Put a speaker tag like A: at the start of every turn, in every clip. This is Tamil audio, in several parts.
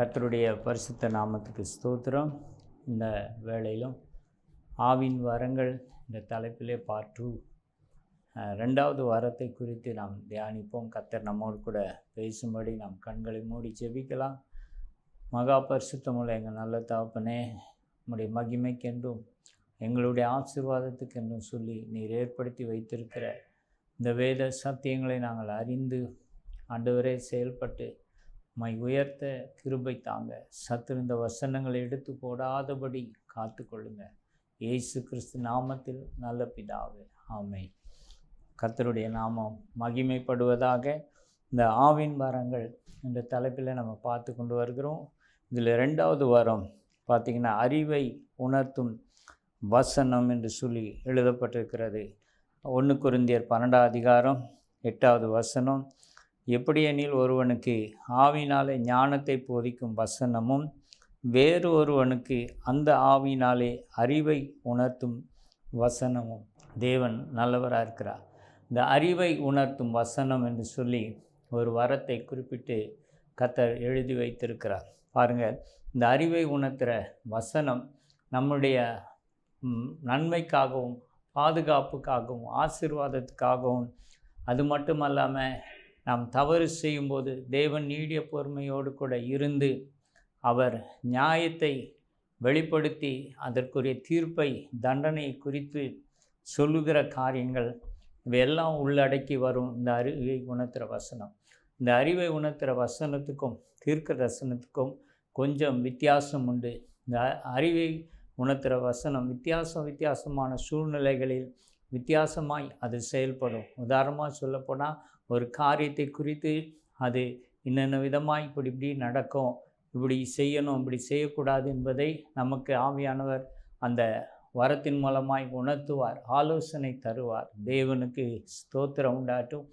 A: கர்த்தருடைய பரிசுத்த நாமத்துக்கு ஸ்தோத்திரம். இந்த வேளையிலும் ஆவின் வரங்கள் இந்த தலைப்பிலே பார்ட் டூ ரெண்டாவது வாரத்தை குறித்து நாம் தியானிப்போம். கர்த்தர் நம்மோடு கூட பேசும்படி நாம் கண்களை மூடி ஜெபிக்கலாம். மகா பரிசுத்தமுள்ள எங்கள் நல்ல தாப்பனே நம்முடைய மகிமைக்கென்றும் எங்களுடைய ஆசீர்வாதத்துக்கென்றும் சொல்லி நீர் ஏற்படுத்தி வைத்திருக்கிற இந்த வேத சத்தியங்களை நாங்கள் அறிந்து ஆண்டவரே செயல்பட்டு மை உயர்த்த கிருபை தாங்க. சத்திருந்த வசனங்களை எடுத்து போடாதபடி காத்து கொள்ளுங்க இயேசு கிறிஸ்து நாமத்தில் நல்ல பிதாவே. ஆமை கர்த்தருடைய நாமம் மகிமைப்படுவதாக இந்த ஆவின் வாரங்கள் என்ற தலைப்பில் நம்ம பார்த்து கொண்டு வருகிறோம். இதில் ரெண்டாவது வாரம் பார்த்திங்கன்னா அறிவை உணர்த்தும் வசனம் என்று சொல்லி எழுதப்பட்டிருக்கிறது. ஒன்று குருந்தியர் பன்னெண்டாம் அதிகாரம் எட்டாவது வசனம். எப்படியெனில் ஒருவனுக்கு ஆவினாலே ஞானத்தை போதிக்கும் வசனமும் வேறு ஒருவனுக்கு அந்த ஆவினாலே அறிவை உணர்த்தும் வசனமும். தேவன் நல்லவராக இருக்கிறார். இந்த அறிவை உணர்த்தும் வசனம் என்று சொல்லி ஒரு வரத்தை குறிப்பிட்டு கத்தர் எழுதி வைத்திருக்கிறார். பாருங்கள் இந்த அறிவை உணர்த்துகிற வசனம் நம்முடைய நன்மைக்காகவும் பாதுகாப்புக்காகவும் ஆசீர்வாதத்துக்காகவும் அது மட்டும் அல்லாமல் நாம் தவறு செய்யும்போது தேவன் நீடிய பொறுமையோடு கூட இருந்து அவர் நியாயத்தை வெளிப்படுத்தி அதற்குரிய தீர்ப்பை தண்டனை குறித்து சொல்லுகிற காரியங்கள் இவையெல்லாம் உள்ளடக்கி வரும். இந்த அறிவை உணர்த்துகிற வசனம். இந்த அறிவை உணர்த்துகிற வசனத்துக்கும் தீர்க்க தரிசனத்துக்கும் கொஞ்சம் வித்தியாசம் உண்டு. இந்த அறிவை உணர்த்துகிற வசனம் வித்தியாசம் வித்தியாசமான சூழ்நிலைகளில் வித்தியாசமாய் அது செயல்படும். உதாரணமாக சொல்லப்போனால் ஒரு காரியத்தை குறித்து அது இன்னென்ன விதமாக இப்படி இப்படி நடக்கும் இப்படி செய்யணும் இப்படி செய்யக்கூடாது என்பதை நமக்கு ஆவியானவர் அந்த வரத்தின் மூலமாய் உணர்த்துவார் ஆலோசனை தருவார். தேவனுக்கு ஸ்தோத்திரம் உண்டாட்டும்.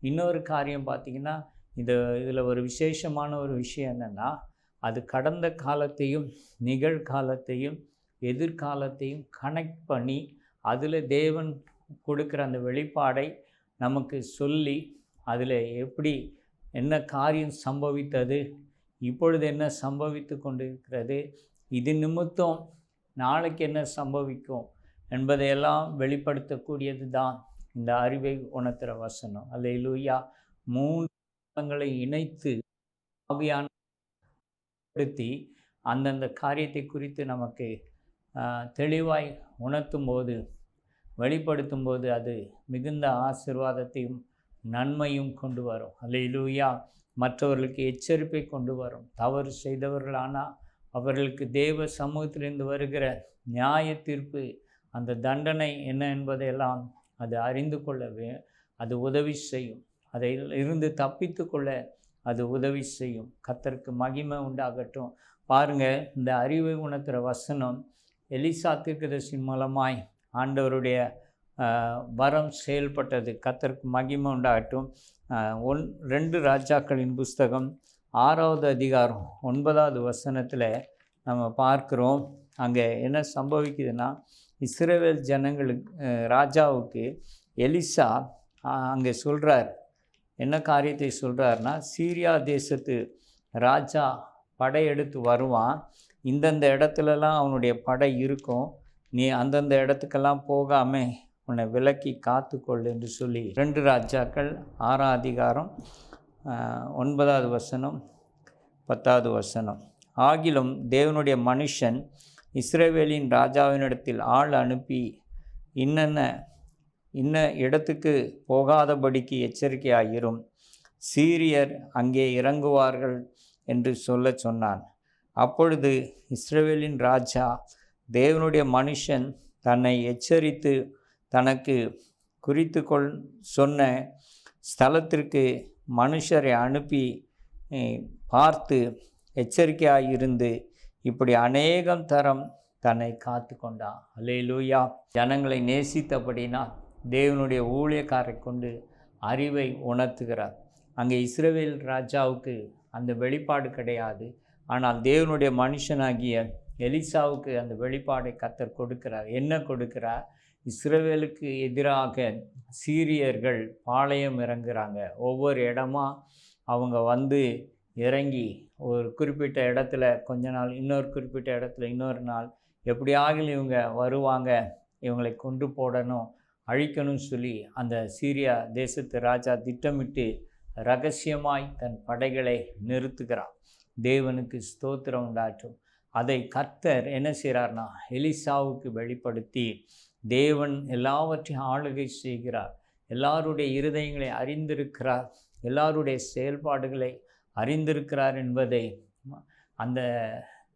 A: இன்னொரு காரியம் பார்த்திங்கன்னா இது இதில் ஒரு விசேஷமான ஒரு விஷயம் என்னென்னா அது கடந்த காலத்தையும் நிகழ்காலத்தையும் எதிர்காலத்தையும் கனெக்ட் பண்ணி அதில் தேவன் கொடுக்குற அந்த வெளிப்பாடை நமக்கு சொல்லி அதில் எப்படி என்ன காரியம் சம்பவித்தது இப்பொழுது என்ன சம்பவித்து கொண்டிருக்கிறது இது நிமித்தம் நாளைக்கு என்ன சம்பவிக்கும் என்பதையெல்லாம் வெளிப்படுத்தக்கூடியது தான் இந்த அறிவை உணர்த்துகிற வசனம். அல்ல லூயா மூன்று இணைத்து ஆவியானப்படுத்தி அந்தந்த காரியத்தை குறித்து நமக்கு தெளிவாய் உணர்த்தும் போது வெளிப்படுத்தும் போது அது மிகுந்த ஆசிர்வாதத்தையும் நன்மையும் கொண்டு வரும். அல்லையிலூயா மற்றவர்களுக்கு எச்சரிப்பை கொண்டு வரும். தவறு செய்தவர்களானால் அவர்களுக்கு தேவ சமூகத்திலிருந்து வருகிற நியாய தீர்ப்பு அந்த தண்டனை என்ன என்பதையெல்லாம் அது அறிந்து கொள்ளவே அது உதவி செய்யும். அதை இருந்து தப்பித்து கொள்ள அது உதவி செய்யும். கத்தருக்கு மகிமை உண்டாகட்டும். பாருங்கள் இந்த அறிவை உணர்த்துகிற வசனம் எலிசா தீர்க்கதர்சின் மூலமாய் ஆண்டவருடைய வரம் செயல்பட்டது. கத்தருக்கு மகிமை உண்டாகட்டும். ஒன் ரெண்டு ராஜாக்களின் புஸ்தகம் ஆறாவது அதிகாரம் ஒன்பதாவது வசனத்தில் நம்ம பார்க்குறோம். அங்கே என்ன சம்பவிக்குதுன்னா இஸ்ரேவேல் ஜனங்களுக்கு ராஜாவுக்கு எலிசா அங்கே சொல்கிறார் என்ன காரியத்தை சொல்கிறாருன்னா சீரியா தேசத்து ராஜா படையெடுத்து வருவான். இந்தந்த இடத்துலலாம் அவனுடைய படை இருக்கும். நீ அந்தந்த இடத்துக்கெல்லாம் போகாமல் உன்னை விலக்கி காத்துக்கொள் என்று சொல்லி ரெண்டு ராஜாக்கள் ஆறாம் அதிகாரம் ஒன்பதாவது வசனம் பத்தாவது வசனம். ஆகிலும் தேவனுடைய மனுஷன் இஸ்ரேவேலின் ராஜாவினிடத்தில் ஆள் அனுப்பி இன்னென்ன இன்ன இடத்துக்கு போகாதபடிக்கு எச்சரிக்கையாயிரும். சீரியர் அங்கே இறங்குவார்கள் என்று சொல்ல சொன்னான். அப்பொழுது இஸ்ரேவேலின் ராஜா தேவனுடைய மனுஷன் தன்னை எச்சரித்து தனக்கு குறித்து கொள் சொன்ன ஸ்தலத்திற்கு மனுஷரை அனுப்பி பார்த்து எச்சரிக்கையாக இருந்து இப்படி அநேகம் தரம் தன்னை காத்து கொண்டான் அலே லூயா ஜனங்களை நேசித்தபடினா தேவனுடைய ஊழியக்காரை கொண்டு அறிவை உணர்த்துகிறார். அங்கே இஸ்ரேவேல் ராஜாவுக்கு அந்த வெளிப்பாடு கிடையாது. ஆனால் தேவனுடைய மனுஷனாகிய எலிசாவுக்கு அந்த வெளிப்பாடை கத்தர் கொடுக்கிறார். என்ன கொடுக்கிறார்? இஸ்ரேலுக்கு எதிராக சீரியர்கள் பாளையம் இறங்குறாங்க. ஒவ்வொரு இடமா அவங்க வந்து இறங்கி ஒரு குறிப்பிட்ட இடத்துல கொஞ்ச நாள் இன்னொரு குறிப்பிட்ட இடத்துல இன்னொரு நாள் எப்படியாகிலும் இவங்க வருவாங்க இவங்களை கொண்டு போடணும் அழிக்கணும்னு சொல்லி அந்த சீரியா தேசத்து ராஜா திட்டமிட்டு ரகசியமாய் தன் படைகளை நிறுத்துகிறான். தேவனுக்கு ஸ்தோத்திரம் உண்டாற்றும். அதை கர்த்தர் என்ன செய்கிறார்னா எலிசாவுக்கு வெளிப்படுத்தி தேவன் எல்லாவற்றையும் ஆளுகை செய்கிறார். எல்லாருடைய இருதயங்களை அறிந்திருக்கிறார். எல்லாருடைய செயல்பாடுகளை அறிந்திருக்கிறார் என்பதை அந்த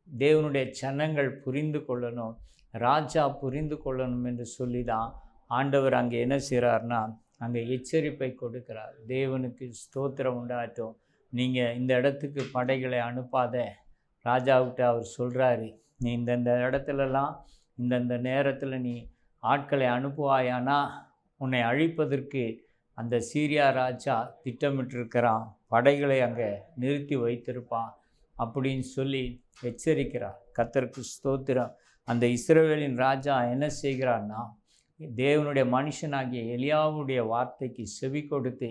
A: தேவனுடைய சனங்கள் புரிந்து கொள்ளணும். ராஜா புரிந்து கொள்ளணும் என்று சொல்லி தான் ஆண்டவர் அங்கே என்ன செய்கிறார்னா அங்கே எச்சரிப்பை கொடுக்கிறார். தேவனுக்கு ஸ்தோத்திரம் உண்டாட்டும் நீங்கள் இந்த இடத்துக்கு படைகளை அனுப்பாத. ராஜாவுக்கிட்ட அவர் சொல்கிறாரு நீ இந்தந்த இடத்துலலாம் இந்தந்த நேரத்தில் நீ ஆட்களை அனுப்புவாயானா? உன்னை அழிப்பதற்கு அந்த சீரியா ராஜா திட்டமிட்டிருக்கிறான். படைகளை அங்கே நிறுத்தி வைத்திருப்பான் அப்படின்னு சொல்லி எச்சரிக்கிறார். கத்தருக்கு ஸ்தோத்திரம். அந்த இஸ்ரேவேலின் ராஜா என்ன செய்கிறான்னா தேவனுடைய மனுஷனாகிய எலியாவுடைய வார்த்தைக்கு செவி கொடுத்து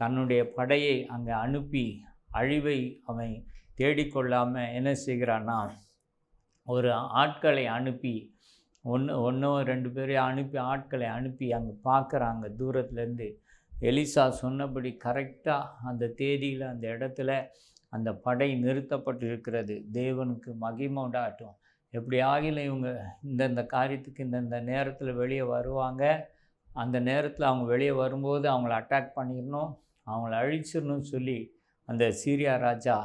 A: தன்னுடைய படையை அங்கே அனுப்பி அழிவை அவன் தேடிக்கொள்ளாமல் என்ன செய்கிறான்னா ஒரு ஆட்களை அனுப்பி ஒன்று ஒன்றோ ரெண்டு பேரையும் அனுப்பி ஆட்களை அனுப்பி அங்கே பார்க்குறாங்க தூரத்துலேருந்து. எலிசா சொன்னபடி கரெக்டாக அந்த தேதியில் அந்த இடத்துல அந்த படை நிறுத்தப்பட்டு இருக்கிறது தேவனுக்கு மகிமை உண்டாட்டும் எப்படி ஆகில இவங்க இந்தந்த காரியத்துக்கு இந்தந்த நேரத்தில் வெளியே வருவாங்க. அந்த நேரத்தில் அவங்க வெளியே வரும்போது அவங்கள அட்டாக் பண்ணிடணும். அவங்கள அழிச்சிடணும்னு சொல்லி அந்த சீரியா ராஜா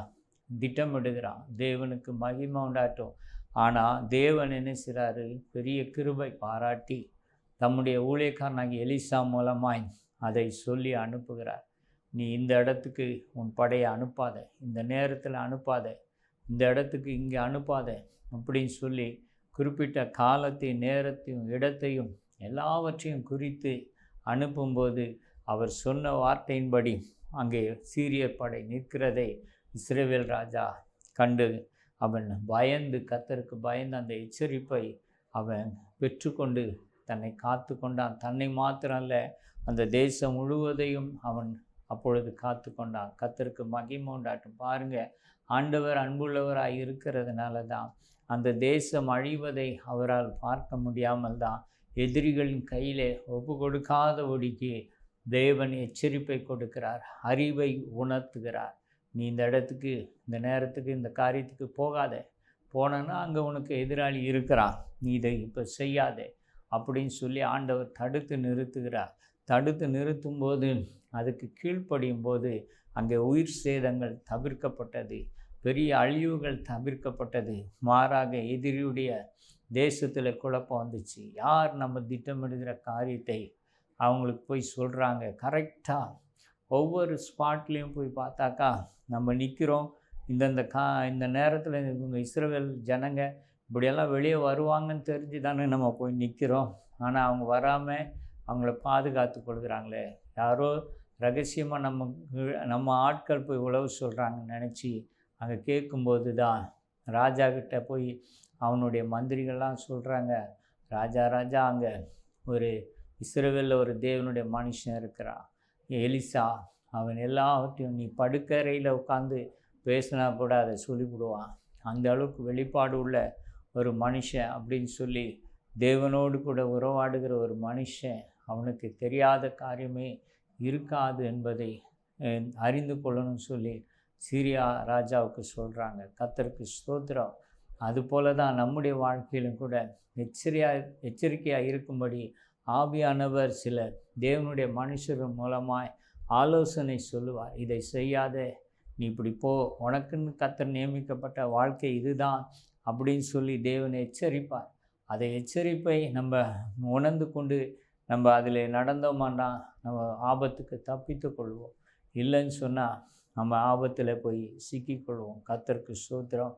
A: திட்டமிடுகிறான். தேவனுக்கு மகிமை உண்டாட்டும் ஆனால் தேவன் என்ன செய்கிறாரு பெரிய கிருபை பாராட்டி தம்முடைய ஊழியக்காரனாகி எலிசா மூலமாய் அதை சொல்லி அனுப்புகிறார். நீ இந்த இடத்துக்கு உன் படையை அனுப்பாத இந்த நேரத்தில் அனுப்பாத இந்த இடத்துக்கு இங்கே அனுப்பாத அப்படின்னு சொல்லி குறிப்பிட்ட காலத்தையும் நேரத்தையும் இடத்தையும் எல்லாவற்றையும் குறித்து அனுப்பும்போது அவர் சொன்ன வார்த்தையின்படி அங்கே சீரிய படை நிற்கிறதை இஸ்ரேவேல் ராஜா கண்டு அவன் பயந்து கத்தருக்கு பயந்து அந்த எச்சரிப்பை அவன் பெற்றுக்கொண்டு தன்னை காத்து கொண்டான். தன்னை மாத்திரம் அல்ல அந்த தேசம் முழுவதையும் அவன் அப்பொழுது காத்து கொண்டான். கத்தருக்கு மகிமை உண்டாட்டும். பாருங்கள் ஆண்டவர் அன்புள்ளவராக இருக்கிறதுனால தான் அந்த தேசம் அழிவதை அவரால் பார்க்க முடியாமல் தான் எதிரிகளின் கையிலே ஒப்பு கொடுக்காதபடிக்கு தேவன் எச்சரிப்பை கொடுக்கிறார் அறிவை உணர்த்துகிறார். நீ இந்த இடத்துக்கு இந்த நேரத்துக்கு இந்த காரியத்துக்கு போகாத. போனன்னா அங்கே உனக்கு எதிராளி இருக்கிறான் நீ இதை இப்போ செய்யாதே. அப்படின்னு சொல்லி ஆண்டவர் தடுத்து நிறுத்துகிறார். தடுத்து நிறுத்தும்போது அதுக்கு கீழ்ப்படியும் போது அங்கே உயிர் சேதங்கள் தவிர்க்கப்பட்டது. பெரிய அழிவுகள் தவிர்க்கப்பட்டது. மாறாக எதிரியுடைய தேசத்தில் குழப்பம் வந்துச்சு. யார் நம்ம திட்டமிடுகிற காரியத்தை அவங்களுக்கு போய் சொல்கிறாங்க கரெக்டாக ஒவ்வொரு ஸ்பாட்லேயும் போய் பார்த்தாக்கா நம்ம நிற்கிறோம் இந்தந்த கா இந்த நேரத்தில் இவங்க இஸ்ரேல் ஜனங்க இப்படியெல்லாம் வெளியே வருவாங்கன்னு தெரிஞ்சு தானே நம்ம போய் நிற்கிறோம் ஆனால் அவங்க வராமல் அவங்கள பாதுகாத்து கொள்கிறாங்களே. யாரோ ரகசியமாக நம்ம நம்ம ஆட்கள் போய் உழவு சொல்கிறாங்கன்னு நினச்சி அங்கே கேட்கும்போது தான் ராஜா கிட்ட போய் அவனுடைய மந்திரிகள்லாம் சொல்கிறாங்க ராஜா ராஜா அங்கே ஒரு இஸ்ரேவேலில் ஒரு தேவனுடைய மனுஷன் இருக்கிறான். எலிசா அவன் எல்லாவற்றையும் நீ படுக்கறையில் உட்காந்து பேசினா கூட அதை சொல்லிவிடுவான். அந்த அளவுக்கு வெளிப்பாடு உள்ள ஒரு மனுஷன் அப்படின்னு சொல்லி தேவனோடு கூட உறவாடுகிற ஒரு மனுஷன் அவனுக்கு தெரியாத காரியமே இருக்காது என்பதை அறிந்து கொள்ளணும்னு சொல்லி சீரியா ராஜாவுக்கு சொல்கிறாங்க கத்தருக்கு ஸ்தோத்திரம். அதுபோல தான் நம்முடைய வாழ்க்கையிலும் கூட எச்சரியா எச்சரிக்கையாக இருக்கும்படி ஆவியானவர் சில தேவனுடைய மனுஷர் மூலமாய் ஆலோசனை சொல்லுவார் இதை செய்யாத நீ இப்படி போ. உனக்குன்னு கத்தர் நியமிக்கப்பட்ட வாழ்க்கை இதுதான் அப்படின்னு சொல்லி தேவன் எச்சரிப்பார். அதை எச்சரிப்பை நம்ம உணர்ந்து கொண்டு நம்ம அதில் நடந்தோமான்னா நம்ம ஆபத்துக்கு தப்பித்து கொள்வோம். இல்லைன்னு சொன்னால் நம்ம ஆபத்தில் போய் சிக்கிக்கொள்வோம். கத்தருக்கு சூத்திரம்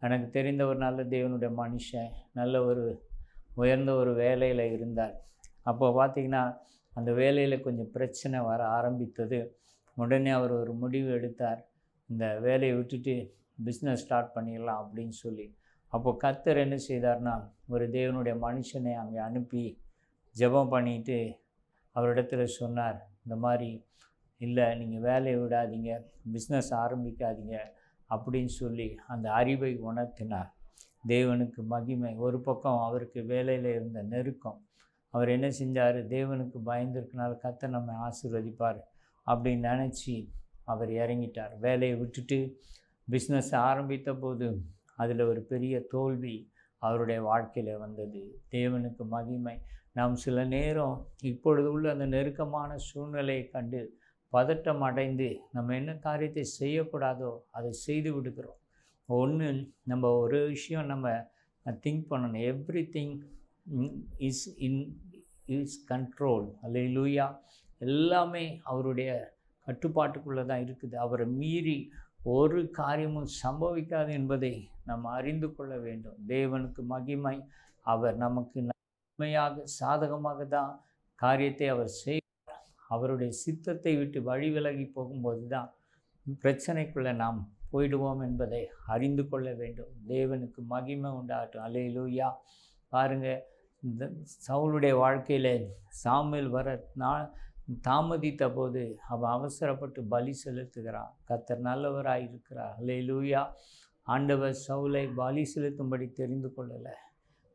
A: எனக்கு தெரிந்த ஒரு நல்ல தேவனுடைய மனுஷன் நல்ல ஒரு உயர்ந்த ஒரு வேலையில் இருந்தார். அப்போ பார்த்திங்கன்னா அந்த வேலையில் கொஞ்சம் பிரச்சனை வர ஆரம்பித்தது. உடனே அவர் ஒரு முடிவு எடுத்தார். இந்த வேலையை விட்டுட்டு பிஸ்னஸ் ஸ்டார்ட் பண்ணிடலாம் அப்படின்னு சொல்லி. அப்போது கத்தர் என்ன செய்தார்னா ஒரு தேவனுடைய மனுஷனை அங்கே அனுப்பி ஜெபம் பண்ணிட்டு அவரிடத்துல சொன்னார். இந்த மாதிரி இல்லை நீங்கள் வேலையை விடாதீங்க பிஸ்னஸ் ஆரம்பிக்காதீங்க அப்படின்னு சொல்லி அந்த அறிவை உணர்த்தினார். தேவனுக்கு மகிமை. ஒரு பக்கம் அவருக்கு வேலையில் இருந்த நெருக்கம் அவர் என்ன செஞ்சார்? தேவனுக்கு பயந்திருக்கனால கத்தை நம்மை ஆசீர்வதிப்பார் அப்படின்னு நினச்சி அவர் இறங்கிட்டார். வேலையை விட்டுட்டு பிஸ்னஸ் ஆரம்பித்த போது அதில் ஒரு பெரிய தோல்வி அவருடைய வாழ்க்கையில் வந்தது. தேவனுக்கு மகிமை. நாம் சில நேரம் இப்பொழுது உள்ள அந்த நெருக்கமான சூழ்நிலையை கண்டு பதட்டம் அடைந்து நம்ம என்ன காரியத்தை செய்யக்கூடாதோ அதை செய்து விடுகிறோம். ஒன்று நம்ம ஒரு விஷயம் நம்ம திங்க் பண்ணணும். Everything is in is control. அல்ல லூயா எல்லாமே அவருடைய கட்டுப்பாட்டுக்குள்ளே தான் இருக்குது. அவரை மீறி ஒரு காரியமும் சம்பவிக்காது என்பதை நாம் அறிந்து கொள்ள வேண்டும். தேவனுக்கு மகிமை. அவர் நமக்கு நன்மையாக சாதகமாக தான் காரியத்தை அவர் செய்வார். அவருடைய சித்தத்தை விட்டு வழி விலகி போகும்போது தான் பிரச்சனைக்குள்ளே நாம் போயிடுவோம் என்பதை அறிந்து கொள்ள வேண்டும். தேவனுக்கு மகிமை உண்டாகட்டும். அலையிலூயா பாருங்கள் இந்த சவுளுடைய வாழ்க்கையில் சாமியல் வர நான் தாமதித்த போது அவள் அவசரப்பட்டு பலி செலுத்துகிறான் கத்தர் நல்லவராக இருக்கிறார். லூயா ஆண்டவர் சவுலை பலி செலுத்தும்படி தெரிந்து கொள்ளலை.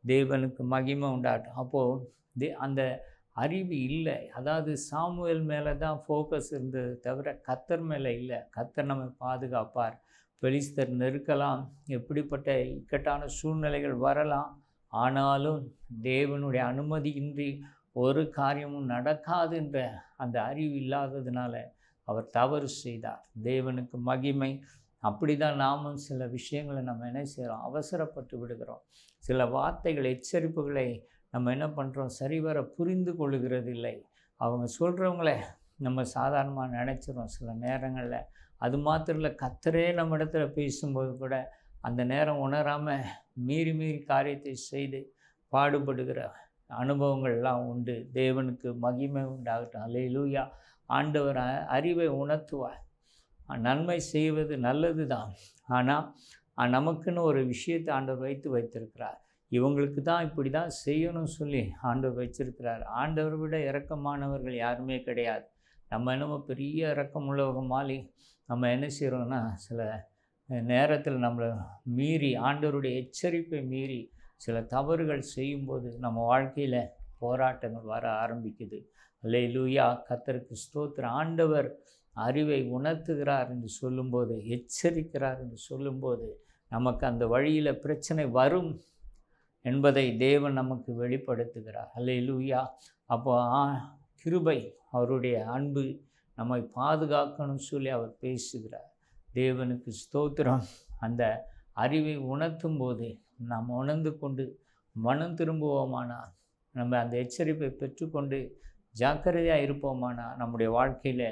A: தேவனுக்கு மகிமை உண்டாட்டும். அப்போது தே அந்த அறிவு இல்லை. அதாவது சாமுவேல் மேலே தான் ஃபோக்கஸ் இருந்தது தவிர கத்தர் மேலே இல்லை. கத்தர் நம்மை பாதுகாப்பார். பெலிஸ்தர் நெருக்கலாம். எப்படிப்பட்ட இக்கட்டான சூழ்நிலைகள் வரலாம். ஆனாலும் தேவனுடைய அனுமதியின்றி ஒரு காரியமும் நடக்காது என்ற அந்த அறிவு இல்லாததுனால அவர் தவறு செய்தார். தேவனுக்கு மகிமை. அப்படி தான் நாமும் சில விஷயங்களை நம்ம என்ன செய்கிறோம் அவசரப்பட்டு விடுகிறோம். சில வார்த்தைகள் எச்சரிப்புகளை நம்ம என்ன பண்ணுறோம் சரிவர புரிந்து கொள்ளுகிறது இல்லை. அவங்க சொல்கிறவங்கள நம்ம சாதாரணமாக நினச்சிரும் சில நேரங்களில். அது மாத்திரம் இல்லை கத்தரே நம்ம இடத்துல பேசும்போது கூட அந்த நேரம் உணராமல் மீறி மீறி காரியத்தை செய்து பாடுபடுகிற அனுபவங்கள்லாம் உண்டு. தேவனுக்கு மகிமை உண்டாகட்டும். அல்லையிலூயா ஆண்டவர் அறிவை உணர்த்துவார். நன்மை செய்வது நல்லது தான் ஆனால் நமக்குன்னு ஒரு விஷயத்தை ஆண்டவர் வைத்து வைத்திருக்கிறார். இவங்களுக்கு தான் இப்படி தான் செய்யணும்னு சொல்லி ஆண்டவர் வச்சிருக்கிறார். ஆண்டவரை விட இறக்கமானவர்கள் யாருமே கிடையாது. நம்ம என்னமோ பெரிய இறக்கம் உள்ளவங்க மாறி நம்ம என்ன செய்கிறோம்னா சில நேரத்தில் நம்மளை மீறி ஆண்டவருடைய எச்சரிப்பை மீறி சில தவறுகள் செய்யும்போது நம்ம வாழ்க்கையில் போராட்டங்கள் வர ஆரம்பிக்குது. அல்லே லூயா கத்தருக்கு ஸ்தோத்திர ஆண்டவர் அறிவை உணர்த்துகிறார் என்று சொல்லும்போது எச்சரிக்கிறார் என்று சொல்லும்போது நமக்கு அந்த வழியில் பிரச்சனை வரும் என்பதை தேவன் நமக்கு வெளிப்படுத்துகிறார். அல்லே லூயா அப்போ கிருபை அவருடைய அன்பு நம்மை பாதுகாக்கணும்னு சொல்லி அவர் பேசுகிறார். தேவனுக்கு ஸ்தோத்திரம். அந்த அறிவை உணர்த்தும் போது நாம் உணர்ந்து கொண்டு மனம் திரும்புவோமானா? நம்ம அந்த எச்சரிப்பை பெற்றுக்கொண்டு ஜாக்கிரதையாக இருப்போமானா? நம்முடைய வாழ்க்கையில்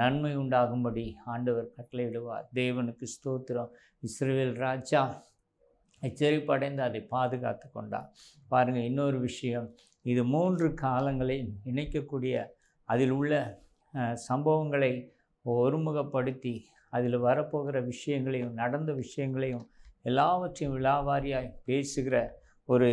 A: நன்மை உண்டாகும்படி ஆண்டவர் கட்டளையிடுவார் தேவனுக்கு ஸ்தோத்திரம். இஸ்ரேல் ராஜா எச்சரிப்படைந்து அதை பாதுகாத்து கொண்டார். பாருங்கள் இன்னொரு விஷயம். இது மூன்று காலங்களை இணைக்கக்கூடிய அதில் உள்ள சம்பவங்களை ஒருமுகப்படுத்தி அதில் வரப்போகிற விஷயங்களையும் நடந்த விஷயங்களையும் எல்லாவற்றையும் விழாவாரியாய் பேசுகிற ஒரு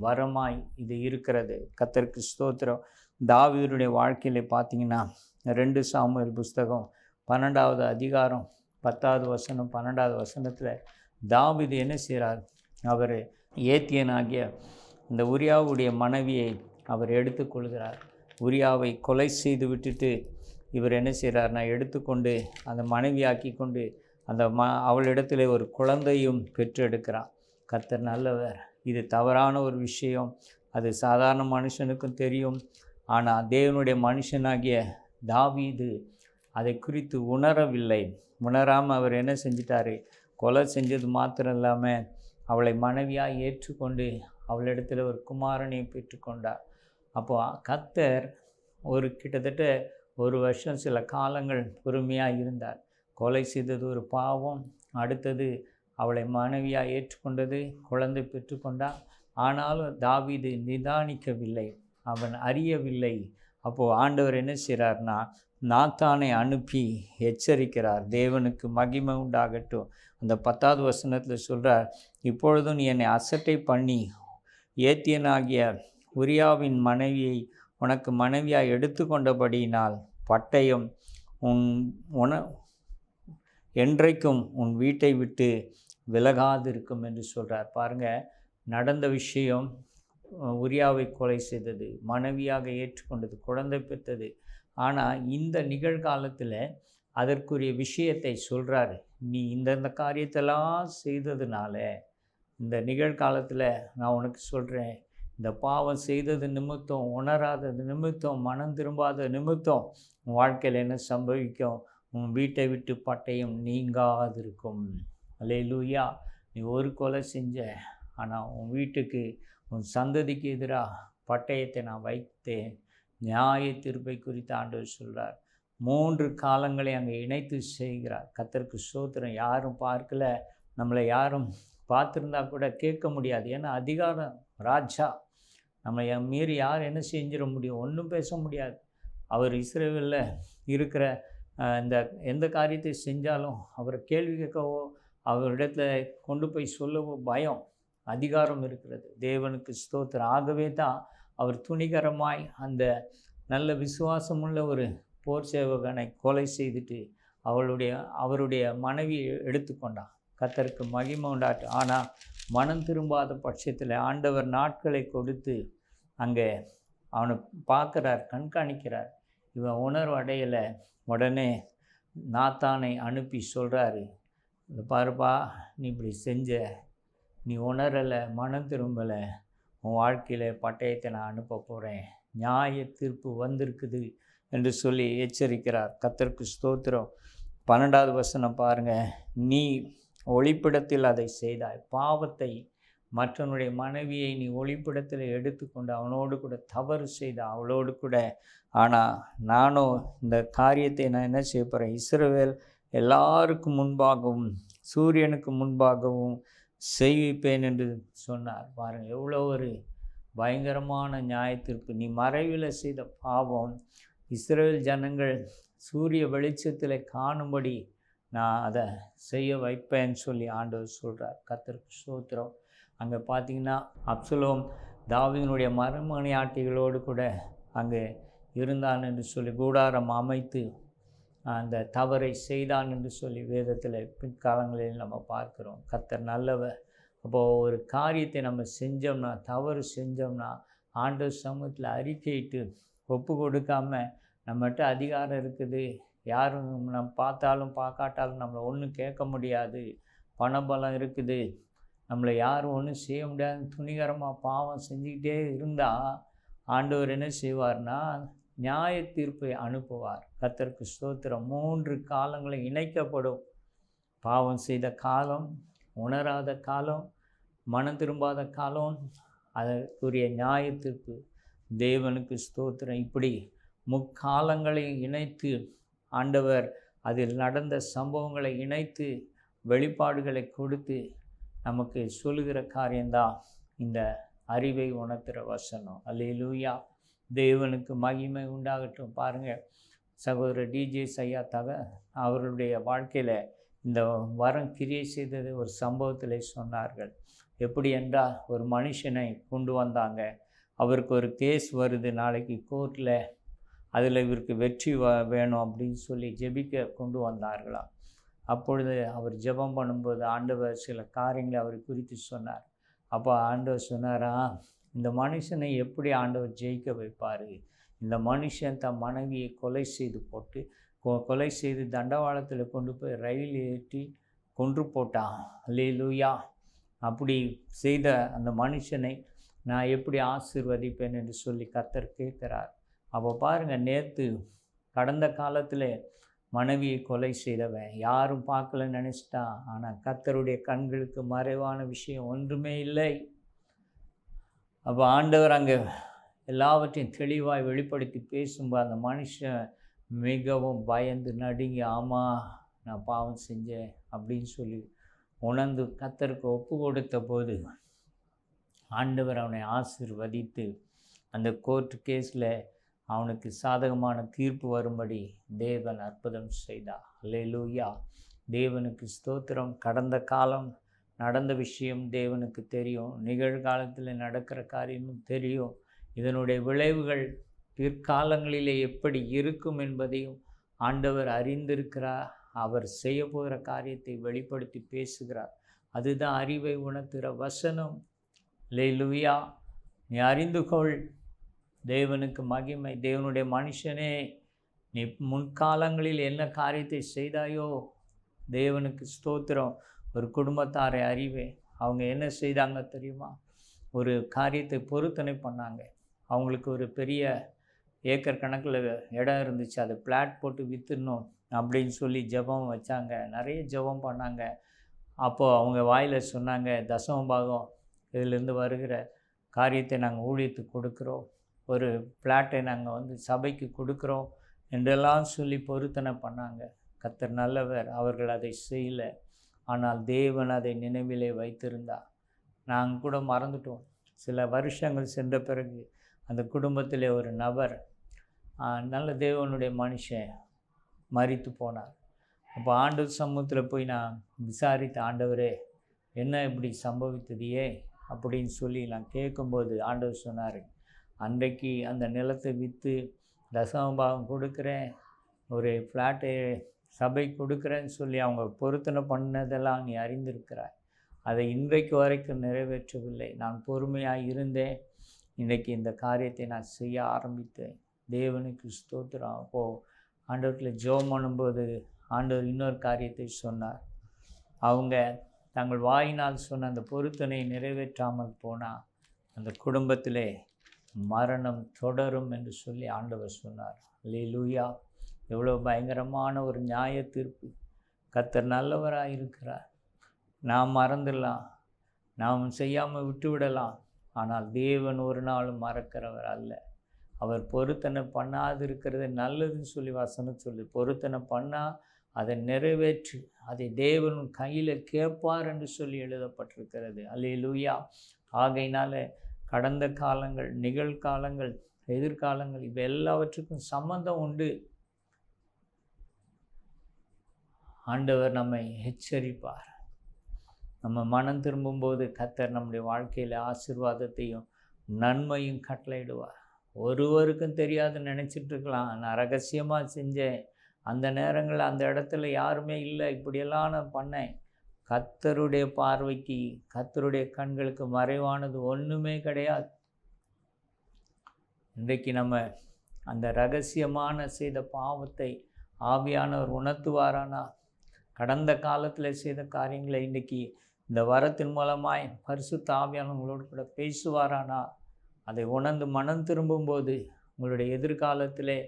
A: வரமாய் இது இருக்கிறது. கத்தருக்கு ஸ்தோத்திரம். தாவீருடைய வாழ்க்கையில் பார்த்தீங்கன்னா ரெண்டு சாமுவேல் புஸ்தகம் பன்னெண்டாவது அதிகாரம் பத்தாவது வசனம் பன்னெண்டாவது வசனத்தில் தாவிது என்ன செய்கிறார் அவர் ஏத்தியனாகிய இந்த உரியாவுடைய மனைவியை அவர் எடுத்துக்கொள்கிறார். உரியாவை கொலை செய்து விட்டுட்டு இவர் என்ன செய்கிறார் நான் எடுத்துக்கொண்டு அந்த மனைவியாக்கி கொண்டு அந்த ம அவளிடத்தில் ஒரு குழந்தையும் பெற்றெடுக்கிறான். கத்தர் நல்லவர். இது தவறான ஒரு விஷயம். அது சாதாரண மனுஷனுக்கும் தெரியும். ஆனால் தேவனுடைய மனுஷனாகிய தாவீது அதை குறித்து உணரவில்லை. உணராமல் அவர் என்ன செஞ்சிட்டாரு? கொலை செஞ்சது மாத்திரம் இல்லாமல் அவளை மனைவியாக ஏற்றுக்கொண்டு அவளிடத்தில் ஒரு குமாரனை பெற்றுக்கொண்டார். அப்போது கத்தர் ஒரு கிட்டத்தட்ட ஒரு வருஷம் சில காலங்கள் பொறுமையாக இருந்தார். கொலை செய்தது ஒரு பாவம் அடுத்தது அவளை மனைவியாக ஏற்றுக்கொண்டது குழந்தை பெற்றுக்கொண்டார் ஆனாலும் தாவிது நிதானிக்கவில்லை அவன் அறியவில்லை. அப்போது ஆண்டவர் என்ன செய்கிறார்னா நாத்தானை அனுப்பி எச்சரிக்கிறார். தேவனுக்கு மகிமை உண்டாகட்டும். அந்த பத்தாவது வசனத்தில் சொல்கிறார் இப்பொழுதும் நீ என்னை அசட்டை பண்ணி ஏத்தியனாகிய உரியாவின் மனைவியை உனக்கு மனைவியாக எடுத்துக்கொண்டபடியினால் பட்டயம் உன் உன என்றைக்கும் உன் வீட்டை விட்டு விலகாதிருக்கும் என்று சொல்கிறார் பாருங்கள் நடந்த விஷயம் உரியாவை கொலை செய்தது மனைவியாக ஏற்றுக்கொண்டது குழந்தை பெற்றது. ஆனால் இந்த நிகழ்காலத்தில் அதற்குரிய விஷயத்தை சொல்கிறாரு நீ இந்தந்த காரியத்தெல்லாம் செய்ததுனால இந்த நிகழ்காலத்தில் நான் உனக்கு சொல்கிறேன் இந்த பாவம் செய்தது நிமித்தம் உணராதது நிமித்தம் மனம் திரும்பாத நிமித்தம் உன் வாழ்க்கையில் என்ன சம்பவிக்கும்? உன் வீட்டை விட்டு பட்டயம் நீங்காதிருக்கும். அல்லேலூயா. நீ ஒரு கொலை செஞ்ச ஆனால் உன் வீட்டுக்கு உன் சந்ததிக்கு எதிராக பட்டயத்தை நான் வைத்தேன். நியாய தீர்ப்பை குறித்து ஆண்டவர் சொல்கிறார் மூன்று காலங்களை அங்கே இணைத்து செய்கிறார். கத்தருக்கு சோத்திரம். யாரும் பார்க்கல. நம்மளை யாரும் பார்த்துருந்தா கூட கேட்க முடியாது. ஏன்னா அதிகாரம் ராஜா. நம்ம மீறி யார் என்ன செஞ்சிட முடியும்? ஒன்றும் பேச முடியாது. அவர் இஸ்ரேலில் இருக்கிற இந்த எந்த காரியத்தை செஞ்சாலும் அவரை கேள்வி கேட்கவோ அவரிடத்துல கொண்டு போய் சொல்லவோ பயம் அதிகாரம் இருக்கிறது. தேவனுக்கு ஸ்தோத்திரம். ஆகவே தான் அவர் துணிகரமாய் அந்த நல்ல விசுவாசமுள்ள ஒரு போர் சேவகனை கொலை செய்துட்டு அவளுடைய அவருடைய மனைவியை எடுத்துக்கொண்டான். கத்தருக்கு மகிமை உண்டாட்டு ஆனால் மனம் திரும்பாத பட்சத்தில் ஆண்டவர் நாட்களை கொடுத்து அங்கே அவனை பார்க்குறார் கண்காணிக்கிறார். இவன் உணர்வு அடையலை. உடனே நாத்தானை அனுப்பி சொல்கிறாரு இந்த பாருப்பா நீ இப்படி செஞ்ச நீ உணரலை மனம் திரும்பலை. உன் வாழ்க்கையில் பட்டயத்தை நான் அனுப்ப போகிறேன் நியாய தீர்ப்பு வந்திருக்குது என்று சொல்லி எச்சரிக்கிறார். கத்தருக்கு ஸ்தோத்திரம். பன்னெண்டாவது வசனம் பாருங்கள் நீ ஒளிப்பிடத்தில் அதை செய்தாய். பாவத்தை மற்றவனுடைய மனைவியை நீ ஒளிப்பிடத்தில் எடுத்துக்கொண்டு அவனோடு கூட தவறு செய்த அவளோடு கூட. ஆனால் நானும் இந்த காரியத்தை நான் என்ன செய்ய போகிறேன் இஸ்ரவேல் எல்லாருக்கும் முன்பாகவும் சூரியனுக்கு முன்பாகவும் செய்விப்பேன் என்று சொன்னார். பாருங்கள் எவ்வளோ ஒரு பயங்கரமான நியாயத்திற்கு நீ மறைவில் செய்த பாவம். இஸ்ரேல் ஜனங்கள் சூரிய வெளிச்சத்தில் காணும்படி நான் அதை செய்ய வைப்பேன்னு சொல்லி ஆண்டவர் சொல்கிறார் கத்தருக்கு சோத்திரம் அங்கே பார்த்தீங்கன்னா அப்சலோம் மரமணி மரமணியாட்டிகளோடு கூட அங்கே இருந்தான் என்று சொல்லி கூடாரம் அமைத்து அந்த தவறை செய்தான் என்று சொல்லி வேதத்தில் பிற்காலங்களில் நம்ம பார்க்குறோம். கத்தர் நல்லவர். அப்போது ஒரு காரியத்தை நம்ம செஞ்சோம்னா தவறு செஞ்சோம்னா ஆண்டு சமூகத்தில் அறிக்கையிட்டு ஒப்பு கொடுக்காம நம்மகிட்ட அதிகாரம் இருக்குது. யாரும் நம்ம பார்த்தாலும் பார்க்காட்டாலும் நம்மளை ஒன்றும் கேட்க முடியாது. பணபலம் இருக்குது. நம்மளை யாரும் ஒன்றும் செய்ய முடியாது துணிகரமாக பாவம் செஞ்சுக்கிட்டே இருந்தால் ஆண்டவர் என்ன செய்வார்னா நியாய தீர்ப்பை அனுப்புவார். கத்தருக்கு ஸ்தோத்திரம். மூன்று காலங்களை இணைக்கப்படும். பாவம் செய்த காலம் உணராத காலம் மனம் திரும்பாத காலம் அதற்குரிய நியாய தீர்ப்பு. தேவனுக்கு ஸ்தோத்திரம். இப்படி முக்காலங்களை இணைத்து ஆண்டவர் அதில் நடந்த சம்பவங்களை இணைத்து வெளிப்பாடுகளை கொடுத்து நமக்கு சொல்லுகிற காரியம்தான் இந்த அறிவை உணர்த்துகிற வசனம். அல்லேலூயா. தேவனுக்கு மகிமை உண்டாகட்டும். பாருங்கள் சகோதரர் டிஜே ஐயா தக அவர்களுடைய வாழ்க்கையில் இந்த வரம் கிரியை செய்தது ஒரு சம்பவத்தில் சொன்னார்கள். எப்படி என்றால் ஒரு மனுஷனை கொண்டு வந்தாங்க. அவருக்கு ஒரு கேஸ் வருது நாளைக்கு கோர்ட்டில் அதில் இவருக்கு வெற்றி வேணும் அப்படின்னு சொல்லி ஜெபிக்க கொண்டு வந்தார்களாம். அப்பொழுது அவர் ஜெபம் பண்ணும்போது ஆண்டவர் சில காரியங்களை அவர் குறித்து சொன்னார். அப்போ ஆண்டவர் சொன்னாரா இந்த மனுஷனை எப்படி ஆண்டவர் ஜெயிக்க வைப்பார்? இந்த மனுஷன் தன் மனைவியை கொலை செய்து போட்டு கொ- கொலை செய்து தண்டவாளத்தில் கொண்டு போய் ரயில் ஏற்றி கொன்று போட்டான். அல்லேலூயா. அப்படி செய்த அந்த மனுஷனை நான் எப்படி ஆசீர்வதிப்பேன் என்று சொல்லி கத்தர் கேட்கிறார். அப்போ பாருங்கள் நேற்று கடந்த காலத்தில் மனைவியை கொலை செய்தவன். யாரும் பார்க்கலன்னு நினச்சிட்டான் ஆனால் கத்தருடைய கண்களுக்கு மறைவான விஷயம் ஒன்றுமே இல்லை. அப்போ ஆண்டவர் அங்கே எல்லாவற்றையும் தெளிவாய் வெளிப்படுத்தி பேசும்போது அந்த மனுஷன் மிகவும் பயந்து நடுங்கி ஆமாம் நான் பாவம் செஞ்சேன் அப்படின்னு சொல்லி உணர்ந்து கத்தருக்கு ஒப்பு கொடுத்த போது ஆண்டவர் அவனை ஆசீர்வதித்து அந்த கோர்ட் கேஸில் அவனுக்கு சாதகமான தீர்ப்பு வரும்படி தேவன் அற்புதம் செய்தார். அல்லேலூயா தேவனுக்கு ஸ்தோத்திரம். கடந்த காலம் நடந்த விஷயம் தேவனுக்கு தெரியும். நிகழ்காலத்தில் நடக்கிற காரியமும் தெரியும். இதனுடைய விளைவுகள் பிற்காலங்களிலே எப்படி இருக்கும் என்பதையும் ஆண்டவர் அறிந்திருக்கிறார். அவர் செய்ய போகிற காரியத்தை வெளிப்படுத்தி பேசுகிறார். அதுதான் அறிவை உணர்த்துகிற வசனம். லேலுயா நீ அறிந்து கொள். தேவனுக்கு மகிமை. தேவனுடைய மனுஷனே நீ முன்காலங்களில் என்ன காரியத்தை செய்தாயோ தேவனுக்கு ஸ்தோத்திரம். ஒரு குடும்பத்தாரை அறிவே. அவங்க என்ன செய்தாங்க தெரியுமா? ஒரு காரியத்தை பொருத்தனை பண்ணாங்க. அவங்களுக்கு ஒரு பெரிய ஏக்கர் கணக்கில் இடம் இருந்துச்சு. அதை பிளாட் போட்டு விற்றுணும் அப்படின்னு சொல்லி ஜெபம் வச்சாங்க. நிறைய ஜெபம் பண்ணாங்க. அப்போது அவங்க வாயில் சொன்னாங்க தசம பாகம் இதிலேருந்து வருகிற காரியத்தை நாங்கள் ஊழியத்துக்கு கொடுக்குறோம். ஒரு பிளாட்டை நாங்கள் வந்து சபைக்கு கொடுக்குறோம் என்றெல்லாம் சொல்லி பொருத்தனை பண்ணாங்க. கத்தர் நல்லவர் அவர்கள் அதை செய்யலை. ஆனால் தேவன் அதை நினைவிலே வைத்திருந்தார். நாங்கள் கூட மறந்துட்டோம். சில வருஷங்கள் சென்ற பிறகு அந்த குடும்பத்தில் ஒரு நபர் நல்ல தேவனுடைய மனுஷன் மறித்து போனார். அப்போ ஆண்டவர் சமூகத்தில் போய் நான் விசாரித்த ஆண்டவரே என்ன இப்படி சம்பவித்ததையே அப்படின்னு சொல்லி நான் கேட்கும்போது ஆண்டவர் சொன்னார் அன்றைக்கு அந்த நிலத்தை விற்று தசமபாகம் கொடுக்குறேன். ஒரு ஃப்ளாட்டு சபை கொடுக்குறேன்னு சொல்லி அவங்க பொருத்தனை பண்ணதெல்லாம் நீ அறிந்திருக்கிறாய். அதை இன்றைக்கு வரைக்கும் நிறைவேற்றவில்லை. நான் பொறுமையாக இருந்தேன். இன்றைக்கி இந்த காரியத்தை நான் செய்ய ஆரம்பித்தேன். தேவனுக்கு ஸ்தோத்திரம். அப்போது ஆண்டவர்கிட்ட ஜோம் பண்ணும்போது ஆண்டவர் இன்னொரு காரியத்தை சொன்னார். அவங்க தங்கள் வாயினால் சொன்ன அந்த பொருத்தனை நிறைவேற்றாமல் போனால் அந்த குடும்பத்திலே மரணம் தொடரும் என்று சொல்லி ஆண்டவர் சொன்னார். லூயா எவ்வளோ பயங்கரமான ஒரு நியாய தீர்ப்பு. கத்தர் நல்லவராக இருக்கிறார். நாம் மறந்துடலாம். நாம் செய்யாமல் விட்டுவிடலாம். ஆனால் தேவன் ஒரு நாளும் மறக்கிறவர் அல்ல. அவர் பொருத்தனை பண்ணாது இருக்கிறது நல்லதுன்னு சொல்லி வசனம் சொல்லி பொருத்தனை பண்ணால் அதை நிறைவேற்றி. அதை தேவன் கையில் கேட்பார் என்று சொல்லி எழுதப்பட்டிருக்கிறது. அல்லையிலூயா ஆகையினால கடந்த காலங்கள் நிகழ்காலங்கள் எதிர்காலங்கள் இவை எல்லாவற்றுக்கும் சம்பந்தம் உண்டு. ஆண்டவர் நம்மை எச்சரிப்பார். நம்ம மனம் திரும்பும்போது கத்தர் நம்முடைய வாழ்க்கையில் ஆசீர்வாதத்தையும் நன்மையும் கட்டளையிடுவார். ஒருவருக்கும் தெரியாது நினச்சிட்டு இருக்கலாம் நான் ரகசியமாக செஞ்சேன். அந்த நேரங்களில் அந்த இடத்துல யாருமே இல்லை. இப்படியெல்லாம் நான் பண்ணேன். கத்தருடைய பார்வைக்கு கத்தருடைய கண்களுக்கு மறைவானது ஒன்றுமே கிடையாது. இன்றைக்கு நம்ம அந்த ரகசியமான செய்த பாவத்தை ஆவியானவர் உணர்த்துவாரானா? கடந்த காலத்தில் செய்த காரியங்களை இன்றைக்கி இந்த வரத்தின் மூலமாய் பரிசுத்த ஆவியானவங்களோடு கூட பேசுவாரானா? அதை உணர்ந்து மனம் திரும்பும்போது உங்களுடைய எதிர்காலத்திலே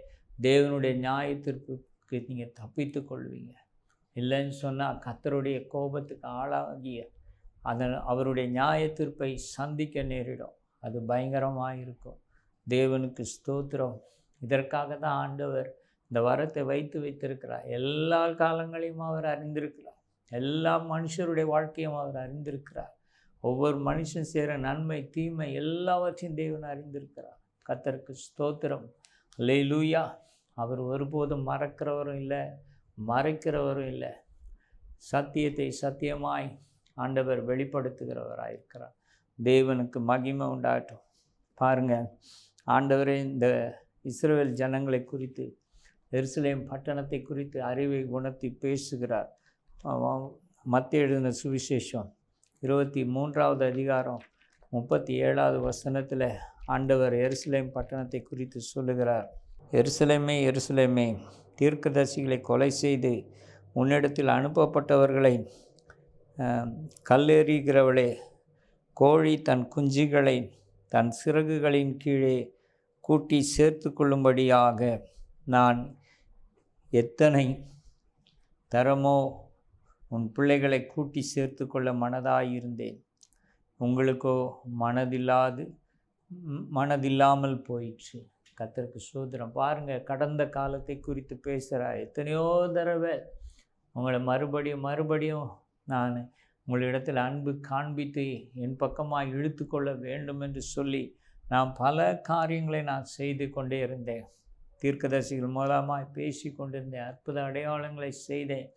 A: தேவனுடைய நியாயத்திற்கு நீங்கள் தப்பித்து கொள்வீங்க. இல்லைன்னு சொன்னால் கத்தருடைய கோபத்துக்கு ஆளாகிய அதன் அவருடைய நியாயத்தீர்ப்பை சந்திக்க நேரிடும். அது பயங்கரமாக இருக்கும் தேவனுக்கு ஸ்தோத்திரம். இதற்காக தான் ஆண்டவர் இந்த வரத்தை வைத்து வைத்திருக்கிறார். எல்லா காலங்களையும் அவர் அறிந்திருக்கிறார். எல்லா மனுஷருடைய வாழ்க்கையும் அவர் அறிந்திருக்கிறார். ஒவ்வொரு மனுஷன் செய்கிற நன்மை தீமை எல்லாவற்றையும் தேவன் அறிந்திருக்கிறார். கத்தருக்கு ஸ்தோத்திரம். லூயா அவர் ஒருபோதும் மறக்கிறவரும் இல்லை. மறைக்கிறவரும் இல்லை. சத்தியத்தை சத்தியமாய் ஆண்டவர் வெளிப்படுத்துகிறவராக இருக்கிறார் தேவனுக்கு மகிமை உண்டாகட்டும். பாருங்கள் ஆண்டவரே இந்த இஸ்ரேல் ஜனங்களை குறித்து எருசலேம் பட்டணத்தை குறித்து அறிவை உணர்த்தி பேசுகிறார். மத்திய எழுதின சுவிசேஷம் இருபத்தி மூன்றாவது அதிகாரம் முப்பத்தி ஏழாவது வசனத்தில் ஆண்டவர் எருசலேம் பட்டணத்தை குறித்து சொல்லுகிறார். எருசலேமே எருசலேமே தீர்க்கதரிசிகளை கொலை செய்து உன்னிடத்தில் அனுப்பப்பட்டவர்களை கல்லெறிகிறவளே கோழி தன் குஞ்சுகளை தன் சிறகுகளின் கீழே கூட்டி சேர்த்து கொள்ளும்படியாக நான் எத்தனை தரமோ உன் பிள்ளைகளை கூட்டி சேர்த்து கொள்ள மனதாயிருந்தேன். உங்களுக்கோ மனதில்லாது மனதில்லாமல் போயிற்று. கத்தருக்கு சூத்திரம் பாருங்கள் கடந்த காலத்தை குறித்து பேசுகிறா எத்தனையோ தடவை. உங்களை மறுபடியும் மறுபடியும் நான் உங்களிடத்தில் அன்பு காண்பித்து என் பக்கமாக இழுத்து கொள்ள வேண்டும் என்று சொல்லி நான் பல காரியங்களை நான் செய்து கொண்டே இருந்தேன். தீர்க்கதரிசிகள் மூலமாக பேசி கொண்டிருந்தேன் அற்புத அடையாளங்களை செய்தேன்.